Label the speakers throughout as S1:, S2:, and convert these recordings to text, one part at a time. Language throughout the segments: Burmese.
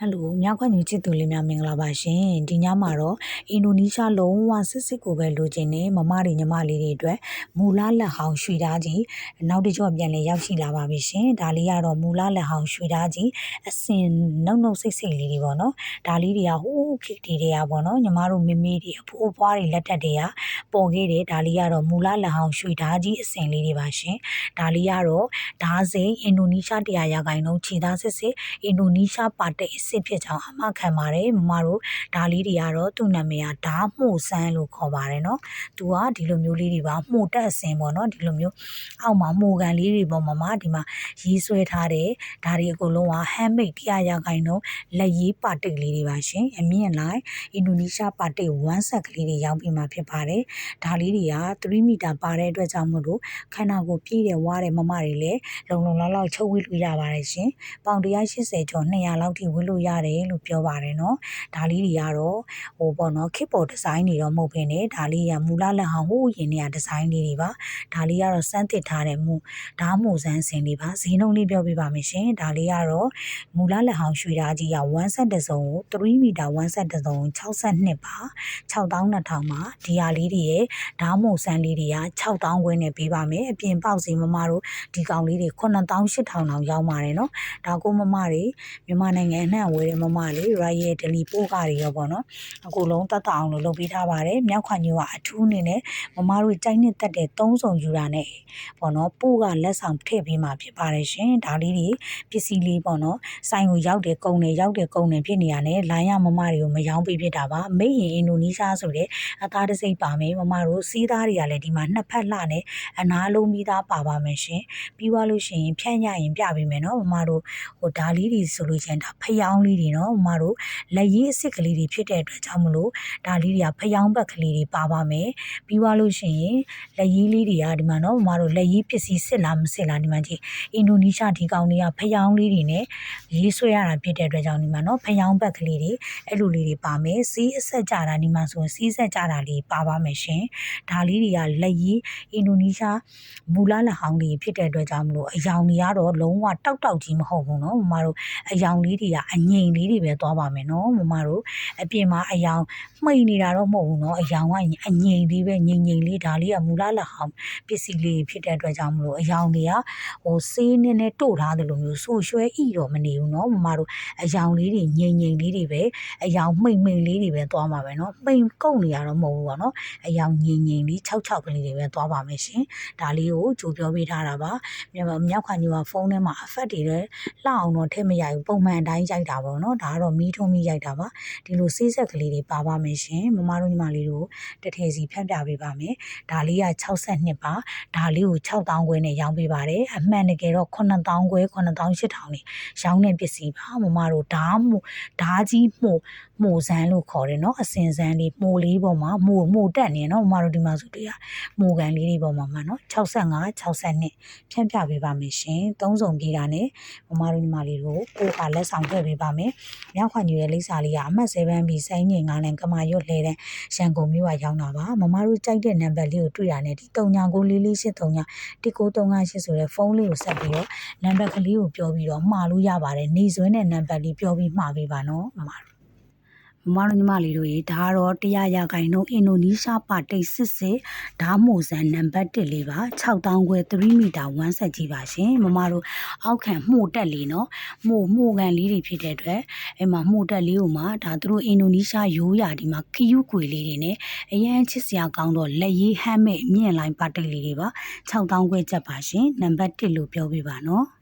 S1: ဟယ်လိုမြောက်ခွညူချစ်သူလေးများမင်္ဂလာပါရှင်ဒီညမှာတော့အင်ဒိုနီးရှားလုံးဝစစ်စစ်ကိုပဲလိုချင်နေမမတွေညီမလေးတွေအတွက်မူလလက်ဟောင်းရွှေသားကြီးနောက်တစ်ကြော့ပြန်လဲရောက်ရှိလာပါပြီရှင်ဒါလေးကတော့မူလလက်ဟောင်းရွှေသားကြီးအစင်နှုတ်နှုတ်ဆိတ်ဆိတ်လေးတွေပေါ့နော်ဒါလေးတွေကဟိုးခစ်တီတွေကပေါ့နော်ညီမတို့မမေတွေအဖိုးအဖွားတွေလက်ထက်တွေကပေါ်ခဲ့တယ်ဒါလေးကတော့မူလလက်ဟောင်းရွှေသားကြီးအစင်လေးတွေပါရှင်ဒါလေးကတော့ဓာစိန်အင်ဒိုနီးရှားတရားရာခိုင်နှုန်းခြေသားစစ်စစ်အင်ဒိုနီးရှားပါတဲ့အစ်စ်ဖြစ်ကြောင်းအမှခံပါတယ်မမတို့ဒါလေးတွေကတော့သူ့နာမည်ကဓာမှုဆန်းလို့ခေါ်ပါတယ်နော်သူကဒီလိုမျိုးလေးတွေပါမှုတက်အစင်ပေါ့နော်ဒီလိုမျိုးအောက်မှာမှုကန်လေးတွေပေါ့မမဒီမှာရေးဆွဲထားတယ်ဒါတွေအကုန်လုံးက handmade တရားရာခိုင်နှုန်းလက်ရေးပါတိတ်လေးတွေပါရှင်အမြင့်လိုက်အင်ဒိုနီးရှားပါတိတ်1ဆက်ကလေးတွေရောင်းပြီးမှဖြစ်ပါတယ်ဒါလေးတွေက3မီတာပါတဲ့အတွက်ကြောင့်မို့လို့ခန္ဓာကိုယ်ပြည့်တယ်ဝါတဲ့မမတွေလည်းလုံလုံလောက်လောက်ချုပ်ဝေးလို့ရပါတယ်ရှင်ပေါင်180ကျော်200လောက်ထိဝေးလို့ရတယ်လို့ပြောပါတယ်နော်ဒါလေးတွေကတော့ဟိုပေါ့နော်ခစ်ပေါ်ဒီဇိုင်းတွေတော့မဟုတ်ဘဲနဲ့ဒါလေးကမူလလက်ဟောင်းဟိုးရင်တွေကဒီဇိုင်းလေးတွေပါဒါလေးကတော့စမ်းသစ်ထားတဲ့မူဓာမှုစမ်းစင်လေးပါဈေးနှုန်းလေးပြောပြပါမယ်ရှင်ဒါလေးကတော့မူလလက်ဟောင်းရွှေဓာကြီးက1ဆက်တစ်စုံကို3မီတာ1ဆက်တစ်စုံ62ပါ6200မှာဒီဟာလေးတွေရဲ့ဓာမှုစမ်းလေးတွေက6000ခွဲနဲ့ပေးပါမယ်အပြင်ပေါက်စီမမတို့ဒီကောင်လေးတွေ9000 8000တောင်ရောက်ပါတယ်နော်ဒါကိုမမတွေမြန်မာနိုင်ငံအနှံ့ဝယ်တဲ့မမလေး Royal Delhi ပို့ကားတွေရောပေါ့နော်အကူလုံးတက်တအောင်လို့လုပ်ပေးထားပါတယ်မြောက်ခွညိုကအထူးအနေနဲ့မမတို့ကြိုက်နှစ်တက်တဲ့သုံးစုံယူတာနဲ့ပေါ့နော်ပို့ကလက်ဆောင်ထည့်ပေးမှဖြစ်ပါတယ်ရှင်ဒါလေးတွေပစ္စည်းလေးပေါ့နော်ဆိုင်ကိုရောက်တယ်ကုန်တယ်ရောက်တယ်ကုန်တယ်ဖြစ်နေရတယ်လိုင်းရမမတွေကိုမယောင်းပေးဖြစ်တာပါမိတ်ရင်အင်ဒိုနီးရှားဆိုတဲ့အသားတစိမ့်ပါမယ်မမတို့စီးသားတွေကလည်းဒီမှာနှစ်ဖက်လှနဲ့အနာလုံးပြီးသားပါပါမယ်ရှင်ပြီးသွားလို့ရှိရင်ဖြန့်ညရင်ပြပေးမယ်နော်မမတို့ဟိုဒါလေးတွေဆိုလို့ချင်းဒါဖျောင်းလေးတွေနော်မမတို့လက်ရည်အစ်စ်ကလေးတွေဖြစ်တဲ့အတွက်ကြောင့်မလို့ဒါလေးတွေကဖျောင်းဘက်ကလေးတွေပါပါမယ်ပြီးသွားလို့ရှိရင်လက်ရည်လေးတွေကဒီမှာနော်မမတို့လက်ရည်ပစ္စည်းစစ်လားမစစ်လားဒီမှာကြည့်အင်ဒိုနီးရှားဒီကောင်တွေကဖျောင်းလေးတွေနဲ့ရေးဆွဲရတာဖြစ်တဲ့အတွက်ကြောင့်ဒီမှာနော်ဖျောင်းဘက်ကလေးတွေအဲ့လိုလေးတွေပါမယ်စီးအဆက်ကြတာဒီမှာဆိုရင်စီးဆက်ကြတာလေးပါပါမယ်ရှင်ဒါလေးတွေကလက်ရည်အင်ဒိုနီးရှားမူလလက်ဟောင်းလေးဖြစ်တဲ့အတွက်ကြောင့်မလို့အယောင်တွေကတော့လုံးဝတောက်တောက်ကြီးမဟုတ်ဘူးเนาะမမတို့အယောင်လေးတွေကအ အငိမ်လေးတွေပဲသွားပါမယ်နော်မမတို့အပြင်မှာအယောင်မှိန်နေတာတော့မဟုတ်ဘူးနော်အယောင်ကအငိမ်လေးပဲငိမ်ငိမ်လေးဒါလေးကမူလလဟောင်းပစ္စည်းလေးဖြစ်တဲ့အတွက်ကြောင့်မလို့အယောင်တွေကဟိုဆေးနည်းနည်းတို့ထားတယ်လို့မျိုးဆိုရွှဲဤတော့မနေဘူးနော်မမတို့အယောင်လေးတွေငိမ်ငိမ်လေးတွေပဲအယောင်မှိန်မှိန်လေးတွေပဲသွားပါမယ်နော်မှိန်ကုတ်နေရတော့မဟုတ်ဘူးပေါ့နော်အယောင်ငိမ်ငိမ်လေး၆၆ကလေးတွေပဲသွားပါမယ်ရှင်ဒါလေးကိုကြိုပြောပေးထားတာပါမြန်မာမြောက်ခါညီမဖုန်းထဲမှာ effect တွေလည်းလောက်အောင်တော့ထည့်မရဘူးပုံမှန်အတိုင်းရိုက်တာပေါ့နော်ဒါကတော့မီးထုံးမီးရိုက်တာပါဒီလိုဆေးဆက်ကလေးတွေပါပါမယ်ရှင်မမတို့ညီမလေးတို့တထည်စီဖြန့်ပြပေးပါမယ်ဒါလေးက62ပါဒါလေးကို6000ခွဲနဲ့ရောင်းပေးပါတယ်အမှန်တကယ်တော့9000ခွဲ9800နေရောင်းတဲ့ပစ္စည်းပါမမတို့ဓားမှုဓားကြီးမှုမှုစမ်းလို့ခေါ်တယ်နော်အစင်စမ်းလေးမှုလေးပေါ်မှာမှုမှုတက်နေနော်မမတို့ဒီမှာဆိုတရားမှုကန်လေးတွေပေါ်မှာမှာနော်65 62ဖြန့်ပြပေးပါမယ်ရှင်သုံးစုံပြေးတာနဲ့မမတို့ညီမလေးတို့ကိုကလက်ဆောင်ထည့်ပေးပါမယ်မြောက်ခွန်ကြီးရဲ့လိပ်စာလေးကအမှတ်7ပြီးစိုင်းငင်ငါးလန်ကမာရွတ်လဲတဲ့ရန်ကုန်မြို့ကရောက်တာပါမမတို့ကြိုက်တဲ့နံပါတ်လေးကိုတွေ့ရတယ်ဒီ399443 1938ဆိုတဲ့ဖုန်းလေးကိုဆက်ပြီးတော့နံပါတ်ကလေးကိုပြောပြီးတော့မှားလို့ရပါတယ်နေဆွဲတဲ့နံပါတ်လေးပြောပြီးမှားပေးပါနော်မ မတို့မမတို့ညီမလေးတို့ရေဒါတော့တရားရခိုင်နှုန်းအင်ဒိုနီးရှားပါတိတ်စစ်စစ်ဓာမိုဆန်နံပါတ်1လေးပါ6000ခွဲ3မီတာ1ဆက်ကြီးပါရှင်မမတို့အောက်ခံမှုတ်တက်လေးနော်မှုမှုကန်လေးတွေဖြစ်တဲ့အတွက်အဲ့မှာမှုတ်တက်လေးကိုမှဒါသူတို့အင်ဒိုနီးရှားရိုးရာဒီမှာခယူးကွေလေးတွေနဲ့အရန်ချစ်စရာကောင်းတော့လက်ရေးဟမ်းမဲ့မြင့်လိုင်းပါတိတ်လေးတွေပါ6000ခွဲချက်ပါရှင်နံပါတ်1လို့ပြောပြပါနော်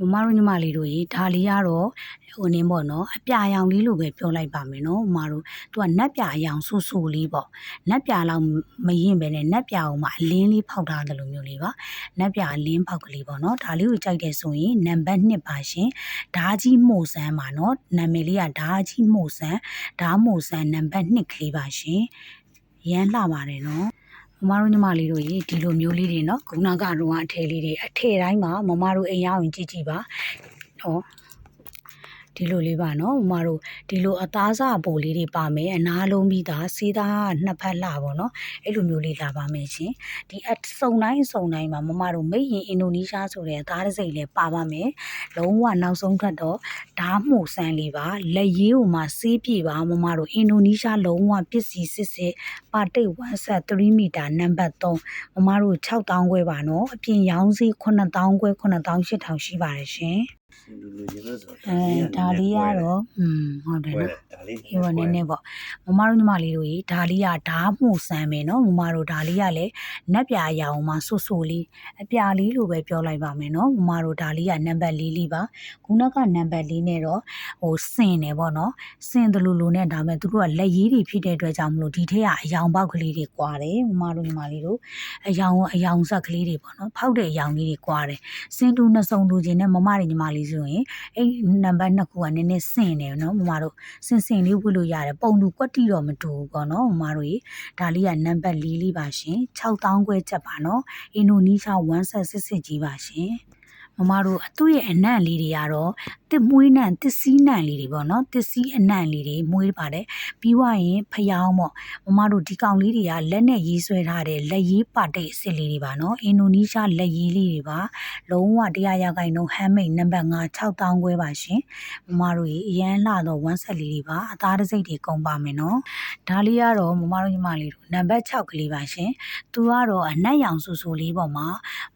S1: မမတို့ညီမလေးတို့ရေဒါလေးကတော့ဟိုနင်းပေါ့နော်အပြာရောင်လေးလိုပဲပြောလိုက်ပါမယ်နော်မမတို့သူကနက်ပြအရောင်ဆူဆူလေးပေါ့နက်ပြလောက်မရင်ပဲနဲ့နက်ပြအောင်မှအလင်းလေးဖောက်ထားတယ်လို့မျိုးလေးပါနက်ပြအလင်းဖောက်ကလေးပေါ့နော်ဒါလေးကိုကြိုက်တယ်ဆိုရင်နံပါတ်1ပါရှင်ဓာကြီးမို့ဆန်းပါနော်နာမည်လေးကဓာကြီးမို့ဆန်းဓာမို့ဆန်းနံပါတ်2ကလေးပါရှင်ရမ်းလှပါတယ်နော် မမတို့ညီမလေးတို့ရေဒီလိုမျိုးလေးတွေနော်ခုနကတော့အထည်လေးတွေအထည်တိုင်းမှာမမတို့အိမ်ရောက်ရင်ကြည့်ကြည့်ပါဟော ဒီဒီလိုလေးပါနော်မမတို့ဒီလိုအသားစားပိုလေးတွေပါမယ်အနာလုံးပြီးသားစေးသားကနှစ်ဖက်လှပါနော်အဲ့လိုမျိုးလေးလာပါမယ်ရှင်ဒီအစုံတိုင်းစုံတိုင်းမှာမမတို့မိတ်ရင်အင်ဒိုနီးရှားဆိုတဲ့အသားတစ်စိတ်လေးပါပါမယ်လုံးဝနောက်ဆုံးထပ်တော့ဓားမှုဆန်းလေးပါလက်ရည်ဟိုမှာစေးပြေပါမမတို့အင်ဒိုနီးရှားလုံးဝပစ္စည်းစစ်စစ်ပါတိတ်1ဆက်3မီတာနံပါတ်3မမတို့6000ခွဲပါနော်အပြင်ရောင်းစီ9000ခွဲ9800ရှိပါတယ်ရှင်
S2: လူလူချင်းလို့ဆို
S1: အဲဒါလေးကတော့อืมဟုတ်တယ်
S2: ဝဲ
S1: နော်
S2: ဒါလေး
S1: ဒီပေါ်နည်းနည်းပေါ့မမတို့ညီမလေးတို့ကြီးဒါလေးကဓာမှုဆန်းမယ်နော်မမတို့ဒါလေးကလည်းနက်ပြာရအောင်မှာဆူဆူလေးအပြာလေးလိုပဲပြောလိုက်ပါမယ်နော်မမတို့ဒါလေးကနံပါတ်၄လေးပါခုနကနံပါတ်၄နဲ့တော့ဟိုစင်တယ်ပေါ့နော်စင်တယ်လို့လို့နဲ့ဒါမဲ့သူတို့ကလက်ရည်တွေဖြစ်တဲ့အတွက်ကြောင့်မလို့ဒီထက်ကအယောင်ပေါက်ကလေးတွေကွာတယ်မမတို့ညီမလေးတို့အယောင်အယောင်ဆက်ကလေးတွေပေါ့နော်ဖောက်တဲ့အယောင်လေးတွေကွာတယ်စင်တူနှစ်စုံတူခြင်းနဲ့မမတွေညီမလေးဆိုရင်အဲ့နံပါတ်နှစ်ခုကနည်းနည်းစင်တယ်နော်မမတို့စင်စင်လေးဝတ်လို့ရတယ်ပုံတူကွက်တီတော့မတူဘူးပေါ့နော်မမတို့ကြီးဒါလေးကနံပါတ်၄လေးပါရှင်6000ခွဲချက်ပါနော်အင်ဒိုနီးရှား1ဆက်စစ်စစ်ကြီးပါရှင် မမတို့အသူ့ရဲ့အနံ့လေးတွေကတော့တစ်မွေးနံ့တစ်စီးနံ့လေးတွေပေါ့နော်တစ်စီးအနံ့လေးတွေမွေးပါတယ်ပြီးွားရင်ဖျောင်းပေါ့မမတို့ဒီကောင်လေးတွေကလက်နဲ့ရေးဆွဲထားတဲ့လက်ရေးပါတိတ်အစ်စ်လေးတွေပါနော်အင်ဒိုနီးရှားလက်ရေးလေးတွေပါလုံးဝတရားရဂိုင်နှုန်းဟမ်းမိတ်နံပါတ်5 6000ခွဲပါရှင်မမတို့ရေအရန်လှတော့ဝမ်းဆက်လေးတွေပါအသားတစ်စိတ်တွေကုန်ပါမယ်နော်ဒါလေးကတော့မမတို့ညီမလေးတို့နံပါတ်6ကလေးပါရှင်သူကတော့အနက်ရောင်ဆူဆူလေးပေါ်မှာ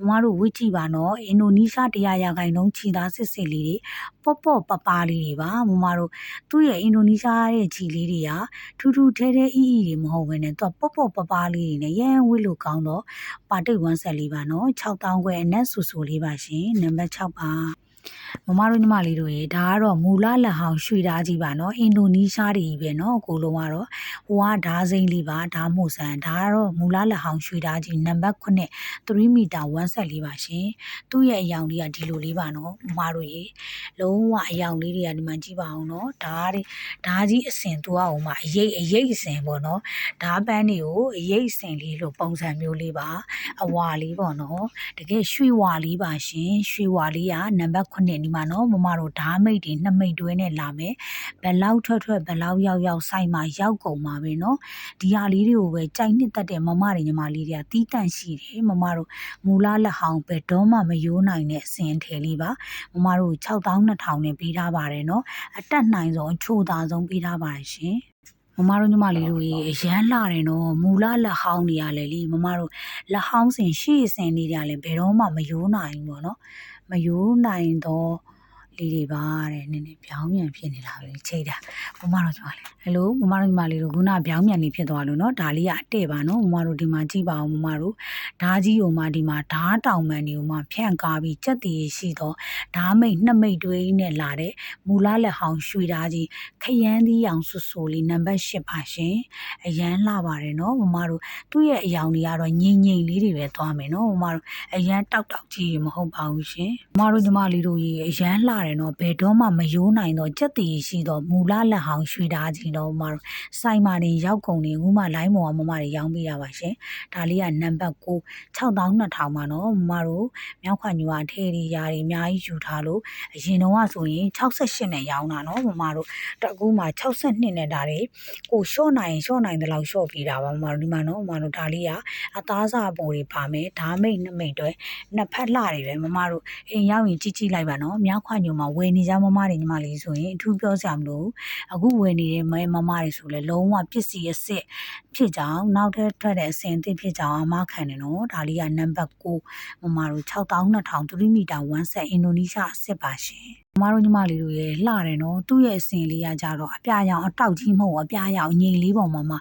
S1: မမတို့ဝစ်ကြည့်ပါနော်အင်ဒိုနီးရှားတရားရာခိုင်နှုန်းခြီသားစစ်စစ်လေးတွေပေါ့ပေါ့ပပလေးတွေပါမမတို့သူ့ရဲ့အင်ဒိုနီးရှားရဲ့ခြီလေးတွေကထူးထူးထဲထဲအီအီတွေမဟုတ်ဘဲနဲ့သူကပေါ့ပေါ့ပပလေးတွေနဲ့ရန်ဝစ်လို့ကောင်းတော့ပါတိတ်ဝမ်းဆက်လေးပါနော်6000ခွဲအနက်ဆူဆူလေးပါရှင်နံပါတ်6ပါ မမတို့ညီမလေးတို့ရေဒါကတော့မူလလက်ဟောင်းရွှေဓာကြီးပါနော်အင်ဒိုနီးရှားတွေကြီးပဲနော်အကိုလုံးကတော့ဟိုကဓာစိမ့်လေးပါဓာမှုဆန်ဒါကတော့မူလလက်ဟောင်းရွှေဓာကြီးနံပါတ်9 3မီတာ1ဆက်လေးပါရှင်သူ့ရဲ့အယောင်လေးကဒီလိုလေးပါနော်မမတို့ရေလုံးဝအယောင်လေးတွေကဒီမှာကြည့်ပါအောင်နော်ဓာတွေဓာကြီးအစင်သူကဟိုမှာအရိပ်အရိပ်အစင်ပေါ့နော်ဓာပန်းတွေကိုအရိပ်အစင်လေးလို့ပုံစံမျိုးလေးပါအဝါလေးပေါ့နော်တကယ်ရွှေဝါလေးပါရှင်ရွှေဝါလေးကနံပါတ်9ဒီမှာနော်မမတို့ဓာမိတ်တွေနှစ်မိတ်တွဲနဲ့လာမယ်ဘယ်လောက်ထွက်ထွက်ဘယ်လောက်ရောက်ရောက်ဆိုင်မှာရောက်ကုန်ပါပဲနော်ဒီဟာလေးတွေကိုပဲကြိုက်နှစ်သက်တဲ့မမတွေညီမလေးတွေကတီးတန့်ရှိတယ်မမတို့မူလလက်ဟောင်းပဲတော့မှမယိုးနိုင်တဲ့အစင်ထဲလေးပါမမတို့6200နဲ့ပေးထားပါတယ်နော်အတက်နိုင်ဆုံးအချိုသာဆုံးပေးထားပါတယ်ရှင်မမတို့ညီမလေးတို့ရေအရန်လာတယ်နော်မူလလက်ဟောင်းနေရလေလीမမတို့လက်ဟောင်းစင်ရှေ့စင်နေကြလေဘယ်တော့မှမယိုးနိုင်ဘူးပေါ့နော် မယိုးနိုင်တော့ လေးတွေပါတဲ့နည်းနည်းပြောင်းပြန်ဖြစ်နေလာပြီချိန်တာမမတို့ကျွန်မလေးဟယ်လိုမမတို့ညီမလေးတို့ခုနပြောင်းပြန်နေဖြစ်သွားလို့နော်ဒါလေးကအတဲ့ပါနော်မမတို့ဒီမှာကြည့်ပါဦးမမတို့ဓာကြီးဟိုမှာဒီမှာဓာတောင်မှန်ဒီဟိုမှာဖြန့်ကားပြီးကြက်တည်ရှိတော့ဓာမိတ်နှစ်မိတ်တွေးနဲ့လာတဲ့မူလလက်ဟောင်းရွှေဓာကြီးခရမ်းသီးအောင်ဆူဆူလေးနံပါတ်၈ပါရှင်အရန်လာပါတယ်နော်မမတို့သူ့ရဲ့အယောင်တွေကတော့ငိမ့်ငိမ့်လေးတွေပဲသွားမယ်နော်မမတို့အရန်တောက်တောက်ကြီးမဟုတ်ပါဘူးရှင်မမတို့ညီမလေးတို့ရေအရန်လာတယ်နော်ဘယ်တော့မှမယိုးနိုင်တော့ကြက်တည်ရှိတော့မူလလက်ဟောင်းရွှေသားကြီးတော့မှဆိုင်မာနေရောက်ကုန်နေဦးမလိုင်းမော်မမတွေရောင်းပေးတာပါရှင်ဒါလေးကနံပါတ်6 6200ပါနော်မမတို့မြောက်ခွညူကထဲရီယာတွေအများကြီးယူထားလို့အရင်တော့ကဆိုရင်68နဲ့ရောင်းတာနော်မမတို့တကူမှ62နဲ့ဒါတွေကိုရှော့နိုင်ရှော့နိုင်တဲ့လောက်ရှော့ပြတာပါမမတို့ဒီမှာနော်မမတို့ဒါလေးကအသားစားပုံတွေပါမယ်ဓာမိတ်နှမိတ်တွဲနှစ်ဖက်လှတွေပဲမမတို့အိမ်ရောက်ရင်ကြည့်ကြည့်လိုက်ပါနော်မြောက်ခွညူမှာဝယ်နေကြမမတွေညီမလေးဆိုရင်အထူးပြောစရာမလိုအခုဝယ်နေတဲ့မဲမမတွေဆိုလဲလုံးဝပစ္စည်းအစ်စ်ဖြစ်ကြောင်းနောက်ထပ်ထွက်တဲ့အစင်အသစ်ဖြစ်ကြောင်းအမခံတယ်နော်ဒါလေးကနံပါတ်9မမတို့6200 3မီတာ1ဆက်အင်ဒိုနီးရှားအစ်စ်ပါရှင်မမတို့ညီမလေးတို့ရဲ့လှတယ်နော်သူ့ရဲ့အစင်လေးကကြတော့အပြာရောင်အတောက်ကြီးမဟုတ်ဘူးအပြာရောင်ငိန်လေးပုံမှာမှ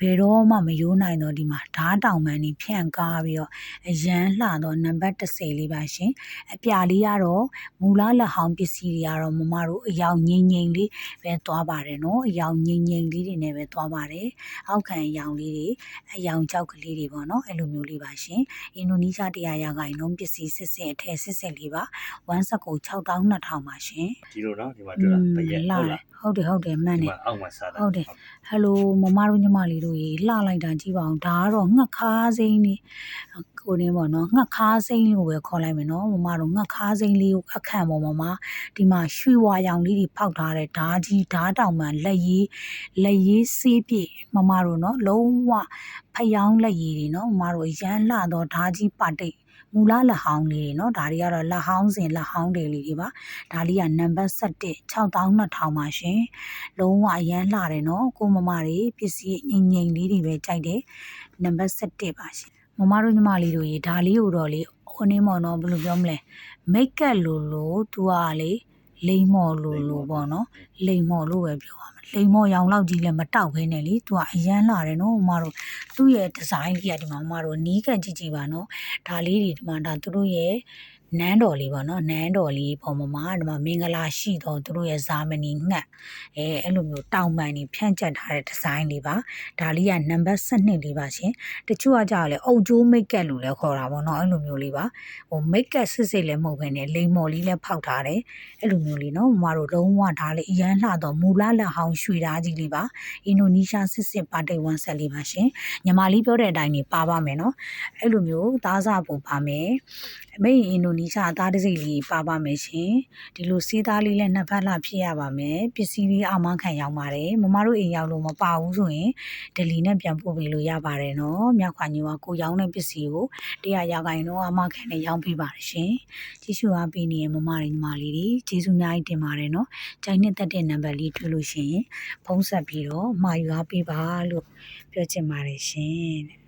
S1: ဘယ်တော့မှမယိုးနိုင်တော့ဒီမှာဓားတောင်မှန်ကြီးဖြန့်ကားပြီးတော့အရန်လှတော့နံပါတ်30လေးပါရှင်အပြာလေးကတော့မူလလက်ဟောင်းပစ္စည်းတွေကတော့မမတို့အယောင်ငိမ့်ငိမ့်လေးပဲသွားပါတယ်နော်အယောင်ငိမ့်ငိမ့်လေးတွေနဲ့ပဲသွားပါတယ်အောက်ခံအယောင်လေးတွေအယောင်ကြောက်ကလေးတွေပေါ့နော်အဲ့လိုမျိုးလေးပါရှင်အင်ဒိုနီးရှားတရားရာဂိုင်နှုန်းပစ္စည်းစစ်စစ်အထည်စစ်စစ်လေးပါ1စက်ကို6200ပါပါရှင်
S2: ဒီလိုနော်ဒီမှာတွေ့လားပရက်
S1: လာ
S2: ဟုတ်
S1: တယ်
S2: လား
S1: ဟုတ်တယ်ဟုတ်တယ်မှန်
S2: ဒီ
S1: တယ်
S2: မှာအောက်မှာစားတာ
S1: ဟုတ်တယ်ဟယ်လိုမမတို့ညီမလေးတို့ရေလှလိုက်တာကြည့်ပါအောင်ဒါကတော့ငှက်ခါးစိမ်းလေးကိုနေပေါ့နော်ငှက်ခါးစိမ်းလို့ပဲခေါ်လိုက်မယ်နော်မမတို့ငှက်ခါးစိမ်းလေးကိုအခန့်ပေါ်မှာမဒီမှာရွှေဝါရောင်လေးတွေဖောက်ထားတဲ့ဓာကြီးဓာတောင်မှန်လက်ရည်လက်ရည်စေးပြည့်မမတို့နော်လုံးဝဖျောင်းလက်ရည်တွေနော်မမတို့ရမ်းလှတော့ဓာကြီးပါတိတ် မူလလက်ဟောင်းလေးတွေနော်ဒါတွေကတော့လက်ဟောင်းစဉ်လက်ဟောင်းတွေလေးတွေပါဒါလေးကနံပါတ်7 6200ပါရှင်လုံးဝအရန်လှတယ်နော်ကိုမမတွေပစ္စည်းငိမ့်ငိမ့်လေးတွေပဲကြိုက်တယ်နံပါတ်7ပါရှင်မမတို့ညီမလေးတို့ရေဒါလေးကိုတော့လေဟိုနေမော်နော်ဘယ်လိုပြောမလဲမိတ်ကပ်လိုလိုသူကလေ လိမ့်မော်လိုလိုပေါ့နော်လိမ့်မော်လို့ပဲပြောရမှာလိမ့်မော်ရောင်လောက်ကြီးလည်းမတောက်ဘဲနဲ့လေသူကအရန်လှတယ်နော်မမတို့သူ့ရဲ့ဒီဇိုင်းကြီးကဒီမှာမမတို့နီးကပ်ကြည့်ကြည့်ပါနော်ဒါလေးတွေဒီမှာဒါသူတို့ရဲ့ နန်းတော်လေးပေါ့နော်နန်းတော်လေးပုံမမဒီမှာမင်္ဂလာရှိတော့သူတို့ရဲ့ဇာမနီငှက်အဲအဲ့လိုမျိုးတောင်ပန်နေဖြန့်ကျက်ထားတဲ့ဒီဇိုင်းလေးပါဒါလေးကနံပါတ်7လေးပါရှင်တချို့ကကြောက်လေအုတ်ကျိုးမိတ်ကပ်လို့လည်းခေါ်တာပေါ့နော်အဲ့လိုမျိုးလေးပါဟိုမိတ်ကပ်စစ်စစ်လည်းမဟုတ်ဘဲနဲ့လိမ်မော်လေးလည်းဖောက်ထားတယ်အဲ့လိုမျိုးလေးနော်မမတို့လုံးဝဒါလေးအရန်လှတော့မူလလက်ဟောင်းရွှေသားကြီးလေးပါအင်ဒိုနီးရှားစစ်စစ်ပါတိတ်ဝမ်ဆက်လေးပါရှင်ညီမလေးပြောတဲ့အတိုင်းနေပါပါမယ်နော်အဲ့လိုမျိုးသားစားပုံပါမယ်အမေအင်ဒိုနီးရှားအသားတစ်စိတ်လေးပါပါမယ်ရှင်ဒီလိုစီးသားလေးလည်းနှစ်ဖက်လှဖြစ်ရပါမယ်ပစ္စည်းလေးအာမခံရောက်ပါတယ်မမတို့အိမ်ရောက်လို့မပါဘူးဆိုရင်ဒလီနဲ့ပြန်ပို့ပေးလို့ရပါတယ်နော်မြောက်ခွာညိုကကိုရောင်းတဲ့ပစ္စည်းကိုတရားရခိုင်တော့အာမခံနဲ့ရောင်းပေးပါတယ်ရှင်ကြည့်ရှုအားပေးနေတဲ့မမတွေညီမလေးတွေကျေးဇူးအများကြီးတင်ပါတယ်နော်ကြိုင်နဲ့တက်တဲ့နံပါတ်လေးတွေ့လို့ရှိရင်ဖုန်းဆက်ပြီးတော့မှာယူအားပေးပါလို့ပြောချင်ပါတယ်ရှင်